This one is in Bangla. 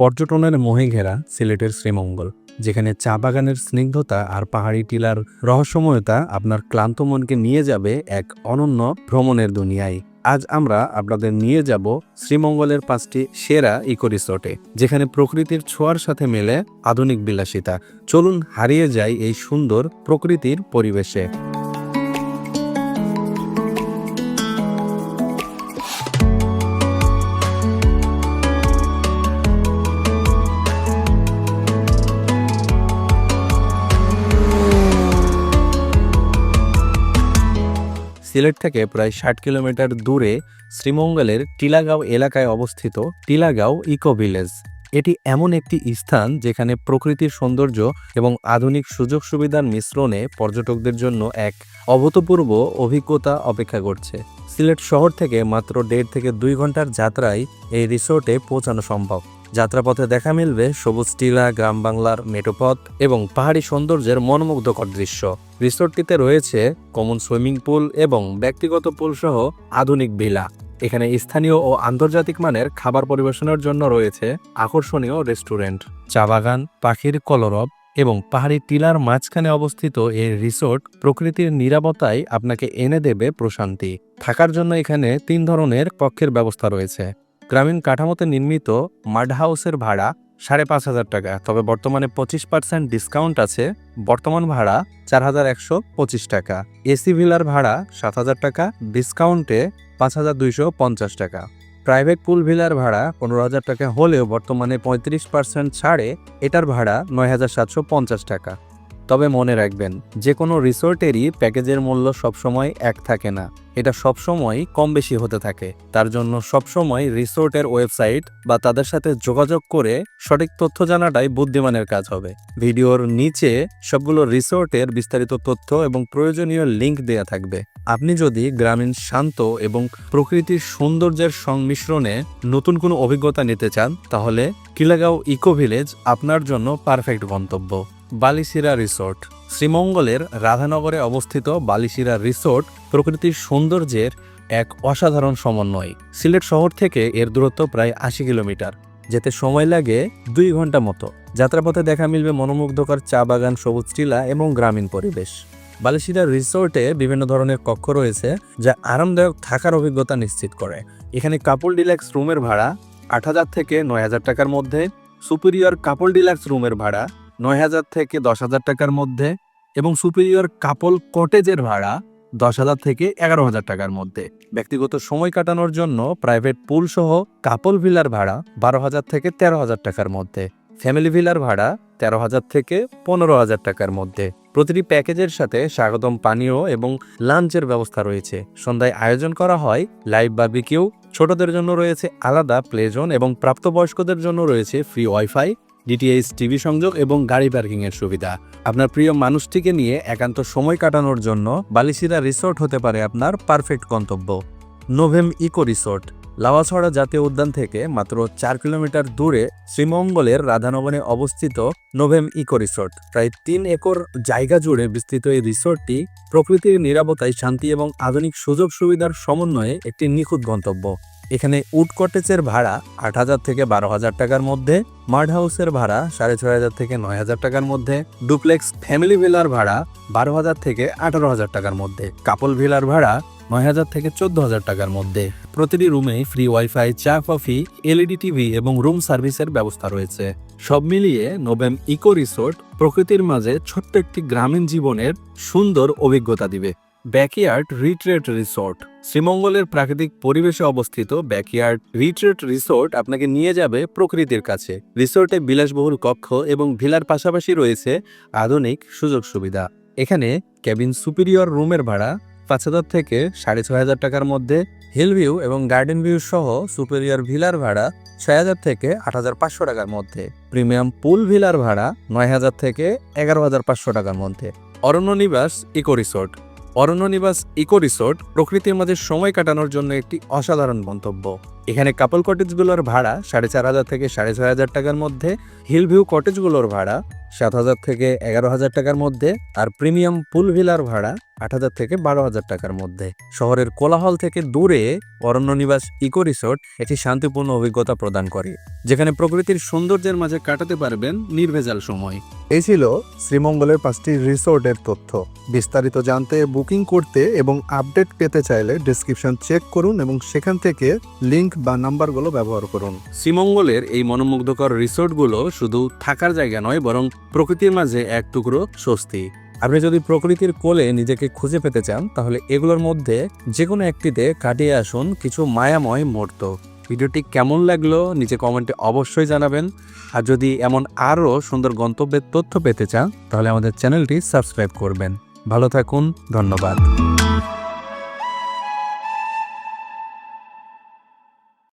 পর্যটনের মোহে ঘেরা সিলেটের শ্রীমঙ্গল, যেখানে চা বাগানের স্নিগ্ধতা আর পাহাড়ি টিলার রহস্যময়তা আপনার ক্লান্ত মনকে নিয়ে যাবে এক অনন্য ভ্রমণের দুনিয়ায়। আজ আমরা আপনাদের নিয়ে যাব শ্রীমঙ্গলের পাঁচটি সেরা ইকো রিসোর্টে যেখানে প্রকৃতির ছোঁয়ার সাথে মেলে আধুনিক বিলাসিতা। চলুন হারিয়ে যাই এই সুন্দর প্রকৃতির পরিবেশে। সিলেট থেকে প্রায় ষাট কিলোমিটার দূরে শ্রীমঙ্গলের টিলাগাঁও এলাকায় অবস্থিত টিলাগাঁও ইকো ভিলেজ। এটি এমন একটি স্থান যেখানে প্রকৃতির সৌন্দর্য এবং আধুনিক সুযোগ সুবিধার মিশ্রণে পর্যটকদের জন্য এক অভূতপূর্ব অভিজ্ঞতা অপেক্ষা করছে। সিলেট শহর থেকে মাত্র দেড় থেকে দুই ঘণ্টার যাত্রায় এই রিসোর্টে পৌঁছানো সম্ভব। যাত্রাপথে দেখা মিলবে সবুজ টিলা গ্রাম বাংলার মেটোপথ এবং পাহাড়ি সৌন্দর্যের মনোমুগ্ধকর দৃশ্য। রিসোর্টটিতে রয়েছে কমন সুইমিং পুল এবং ব্যক্তিগত পুল সহ আধুনিক ভিলা। এখানে স্থানীয় ও আন্তর্জাতিক মানের খাবার পরিবেশনের জন্য রয়েছে আকর্ষণীয় রেস্টুরেন্ট। চা বাগান, পাখির কলরব এবং পাহাড়ি টিলার মাঝখানে অবস্থিত এই রিসোর্ট প্রকৃতির নিরাপত্তায় আপনাকে এনে দেবে প্রশান্তি। থাকার জন্য এখানে তিন ধরনের কক্ষের ব্যবস্থা রয়েছে। গ্রামীণ কাঠামোতে নির্মিত মাড হাউসের ভাড়া সাড়ে পাঁচ হাজার টাকা, তবে বর্তমানে পঁচিশ পার্সেন্ট ডিসকাউন্ট আছে। বর্তমান ভাড়া চার হাজার একশো পঁচিশ টাকা। এসি ভিলার ভাড়া সাত হাজার টাকা, ডিসকাউন্টে পাঁচ হাজার দুইশো পঞ্চাশ টাকা। প্রাইভেট পুল ভিলার ভাড়া পনেরো হাজার টাকা হলেও বর্তমানে পঁয়ত্রিশ পার্সেন্ট ছাড়ে, এটার ভাড়া নয় হাজার সাতশো পঞ্চাশ টাকা। তবে মনে রাখবেন যে কোনো রিসোর্টেরই প্যাকেজের মূল্য সবসময় এক থাকে না। এটা সবসময় কম বেশি হতে থাকে। তার জন্য সবসময় রিসোর্টের ওয়েবসাইট বা তাদের সাথে যোগাযোগ করে সঠিক তথ্য জানাটাই বুদ্ধিমানের কাজ হবে। ভিডিওর নিচে সবগুলো রিসোর্টের বিস্তারিত তথ্য এবং প্রয়োজনীয় লিংক দেয়া থাকবে। আপনি যদি গ্রামীণ, শান্ত এবং প্রকৃতির সৌন্দর্যের সংমিশ্রণে নতুন কোনো অভিজ্ঞতা নিতে চান, তাহলে কিলাগাঁও ইকো ভিলেজ আপনার জন্য পারফেক্ট গন্তব্য। বালিসিরা রিসোর্ট। শ্রীমঙ্গলের রাধানগরে অবস্থিত বালিসিরা রিসোর্ট প্রকৃতির সৌন্দর্যের এক অসাধারণ সমন্বয়। সিলেট শহর থেকে এর দূরত্ব প্রায় আশি কিলোমিটার। যেতে সময় লাগে দুই ঘণ্টা মতো। যাত্রাপথে দেখা মিলবে মনোমুগ্ধকর চা বাগান, সবুজ টিলা এবং গ্রামীণ পরিবেশ। বালিসিরা রিসোর্টে বিভিন্ন ধরনের কক্ষ রয়েছে যা আরামদায়ক থাকার অভিজ্ঞতা নিশ্চিত করে। এখানে কাপল ডিলাক্স রুমের ভাড়া আট হাজার থেকে নয় হাজার টাকার মধ্যে। সুপিরিয়র কাপল ডিলাক্স রুমের ভাড়া নয় হাজার থেকে দশ হাজার টাকার মধ্যে এবং সুপিরিয়র কাপল কটেজের ভাড়া দশ হাজার থেকে এগারো হাজার টাকার মধ্যে। ব্যক্তিগত সময় কাটানোর জন্য প্রাইভেট পুল সহ কাপল ভিলার ভাড়া বারো হাজার থেকে তেরো হাজার টাকার মধ্যে। ফ্যামিলি ভিলার ভাড়া তেরো হাজার থেকে পনেরো হাজার টাকার মধ্যে। প্রতিটি প্যাকেজের সাথে স্বাগতম পানীয় এবং লাঞ্চের ব্যবস্থা রয়েছে। সন্ধ্যায় আয়োজন করা হয়, লাইভ বার্বিকিউ। ছোটদের জন্য রয়েছে আলাদা প্লে জোন এবং প্রাপ্তবয়স্কদের জন্য রয়েছে ফ্রি ওয়াইফাই। ডিটিএইচ টিভি সংযোগ এবং গাড়ি পার্কিং এর সুবিধা। আপনার প্রিয় মানুষটিকে নিয়ে একান্ত সময় কাটানোর জন্য বালিসিরা রিসোর্ট হতে পারে আপনার পারফেক্ট গন্তব্য। নোভেম ইকো রিসোর্ট, লাওয়াছড়া জাতীয় উদ্যান থেকে মাত্র চার কিলোমিটার দূরে শ্রীমঙ্গলের রাধানবনে অবস্থিত নোভেম ইকো রিসোর্ট। প্রায় তিন একর জায়গা জুড়ে বিস্তৃত এই রিসোর্টটি প্রকৃতির নিরাপত্তায় শান্তি এবং আধুনিক সুযোগ সুবিধার সমন্বয়ে একটি নিখুঁত গন্তব্য। এখানে উড কটেজের ভাড়া আট হাজার থেকে বারো হাজার টাকার মধ্যে মার্ড হাউসের ভাড়া সাড়ে ছয় হাজার থেকে নয় হাজার টাকার মধ্যে, ডুপ্লেক্স ফ্যামিলি ভিলার ভাড়া বারো হাজার থেকে আঠারো হাজার টাকার মধ্যে, কাপল ভিলার ভাড়া নয় হাজার থেকে চোদ্দ হাজার টাকার মধ্যে। প্রতিটি রুমে ফ্রি ওয়াইফাই, চা, কফি, এলইডি টিভি এবং রুম সার্ভিসের ব্যবস্থা রয়েছে। সব মিলিয়ে নোবেম ইকো রিসোর্ট প্রকৃতির মাঝে ছোট্ট একটি গ্রামীণ জীবনের সুন্দর অভিজ্ঞতা দিবে। ব্যাকইয়ার্ড রিট্রেট রিসোর্ট শ্রীমঙ্গলের প্রাকৃতিক পরিবেশে অবস্থিত ব্যাকইয়ার্ড রিট্রেট রিসোর্ট আপনাকে নিয়ে যাবে প্রকৃতির কাছে। রিসোর্টে বিলাসবহুল কক্ষ এবং ভিলার পাশাপাশি রয়েছে আধুনিক সুযোগ সুবিধা। এখানে ক্যাবিন সুপিরিয়র রুমের ভাড়া পাঁচ হাজার থেকে সাড়ে ছয় হাজার টাকার মধ্যে। হিল ভিউ এবং গার্ডেন ভিউ সহ সুপিরিয়র ভিলার ভাড়া ছয় হাজার থেকে আট হাজার পাঁচশো টাকার মধ্যে। প্রিমিয়াম পুল ভিলার ভাড়া নয় হাজার থেকে এগারো হাজার পাঁচশো টাকার মধ্যে। অরণ্য নিবাস ইকো রিসোর্ট। অরণ্য নিবাস ইকো রিসোর্ট প্রকৃতির মাঝে সময় কাটানোর জন্য একটি অসাধারণ গন্তব্য এখানে কাপল কটেজগুলোর ভাড়া সাড়ে চার হাজার থেকে সাড়ে ছয় হাজার টাকার মধ্যে হিল ভিউ কটেজগুলোর ভাড়া সাত হাজার থেকে এগারো হাজার টাকার মধ্যে আর প্রিমিয়াম পুল ভিলার ভাড়া আট হাজার থেকে বারো হাজার টাকার মধ্যে। শহরের কোলাহল থেকে দূরে অরণ্য নিবাস ইকো রিসোর্ট একটি শান্তিপূর্ণ অভিজ্ঞতা প্রদান করে, যেখানে প্রকৃতির সৌন্দর্যের মাঝে কাটাতে পারবেন নির্ভেজাল সময়। এই ছিল শ্রীমঙ্গলের পাঁচটি রিসোর্টের তথ্য। বিস্তারিত জানতে, বুকিং করতে এবং আপডেট পেতে চাইলে ডিসক্রিপশন চেক করুন এবং সেখান থেকে লিংক বা নাম্বারগুলো ব্যবহার করুন। শ্রীমঙ্গলের এই মনোমুগ্ধকর রিসোর্টগুলো শুধু থাকার জায়গা নয়, বরং প্রকৃতির মাঝে এক টুকরো স্বস্তি। আপনি যদি প্রকৃতির কোলে নিজেকে খুঁজে পেতে চান, তাহলে এগুলোর মধ্যে যে কোনো একটিতে কাটিয়ে আসুন কিছু মায়াময় মুহূর্ত। ভিডিওটি কেমন লাগল, নিচে কমেন্টে অবশ্যই জানাবেন। আর যদি এমন আরও সুন্দর গন্তব্যের তথ্য পেতে চান, তাহলে আমাদের চ্যানেলটি সাবস্ক্রাইব করবেন। ভালো থাকুন, ধন্যবাদ।